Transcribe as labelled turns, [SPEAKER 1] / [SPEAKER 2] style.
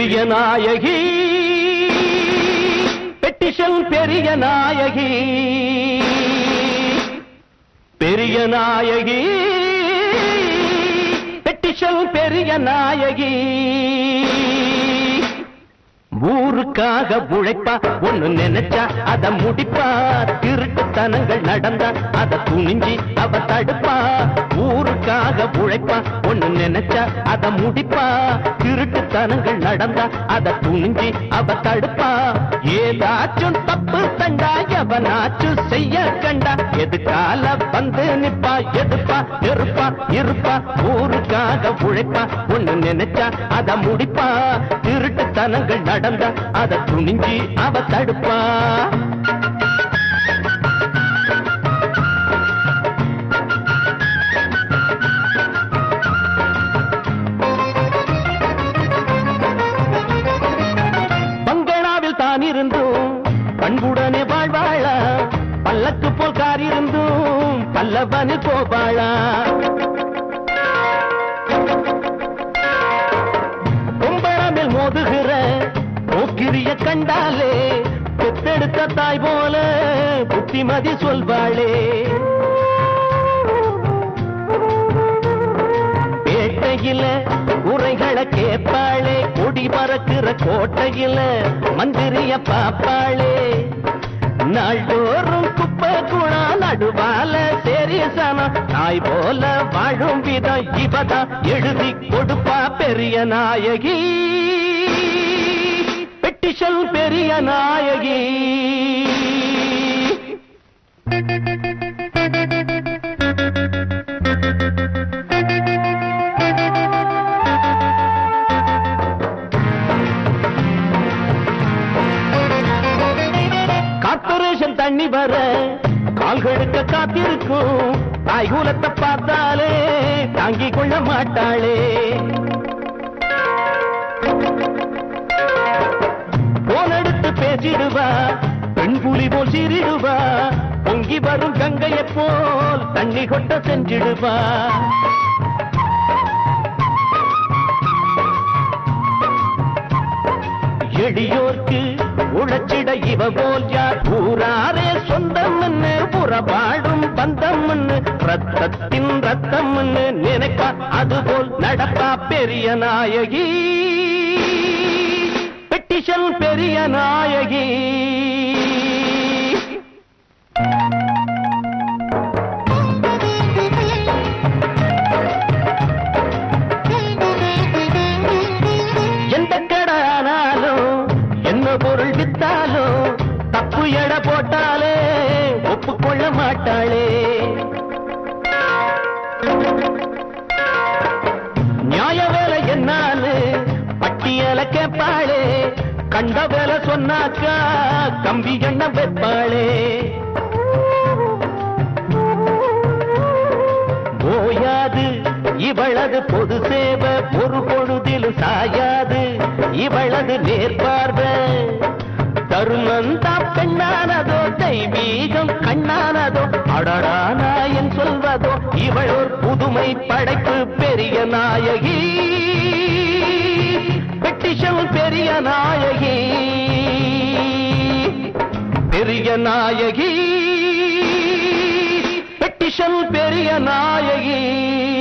[SPEAKER 1] பெரிய நாயகி. பெட்டிஷன் பெரிய நாயகி. பெரிய நாயகி. பெட்டிஷன் பெரிய நாயகி. ஊருக்காக உழைப்பா ஒண்ணு நினைச்சா அத முடிப்பா. திருட்டுத்தனங்கள் நடந்தா அத துணிஞ்சி அவ தடுப்பா. ஊருக்காக உழைப்பா நினைச்சா அத முடிப்பா. திருட்டுத்தனங்கள் நடந்தா அத துணிஞ்சி அவ தடுப்பா. ஏதாச்சும் தப்பு தண்டா எவனாச்சும் செய்ய கண்டா. எதுக்கால வந்து நிப்பா எதுப்பா இருப்பா இருப்பா. ஊருக்காக உழைப்பா. ஒண்ணு நினைச்சா அத முடிப்பா. திருட்டுத்தனங்கள் நடந்தா அத துணிஞ்சி அவ தடுப்பா. இருந்தும் பல்லவனு கும்பரமில் மோதுகிற மூக்கிரிய கண்டாலே பெத்தெடுத்த தாய் போல புத்திமதி சொல்வாளே. பேட்டையில உரைகளை கேட்பாளே குடி பறக்கிற கோட்டையில மந்திரிய பாப்பாளே நாள்தோறும் குப்பை குணா நடுவால சேரியசனம் நாய் போல வாழும் விதம் இவதான் எழுதி கொடுப்பா பெரிய நாயகி. பெட்டிஷல் பெரிய நாயகி. தண்ணி வர கால்களுக்க காத்திருக்கும். தாய் தாய்குலத்தை பார்த்தாலே தாங்கிக் கொள்ள மாட்டாளே. போன் பேசிடுவா பெண் புலி போல் சிரிடுவா பொங்கி வரும் கங்கையை போல் தண்ணி கொட்ட செஞ்சிடுவா. எளியோர்க்கு உழைச்சிட இவ போல் ரத்தத்தின் ரத்தம்னு நினைப்பா அதுபோல் நடப்பா பெரிய நாயகி. பெட்டிஷன் பெரிய நாயகி. எந்த கடானாலும் என்ன பொருள் வித்தாலும் தப்பு எடை போட்டாலே ஒப்புக்கொள்ள மாட்டாளே. பட்டியல கண்ட வேலை சொன்னாக்கா கம்பி எண்ண வைப்பாளே. ஓயாது இவளது பொது சேவை ஒரு பொழுதிலும் சாயாது. இவளது நேர்பார்வை தருணந்தா பெண்ணானதோ தெய்வீகம் கண்ணானதோ அடடா நாயன் சொல்வதோ இவள் ஒரு புதுமை படைப்பு பெரிய நாயகி. பெட்டிஷன் பெரிய நாயகி. பெரிய நாயகி. பெட்டிஷன் பெரிய நாயகி.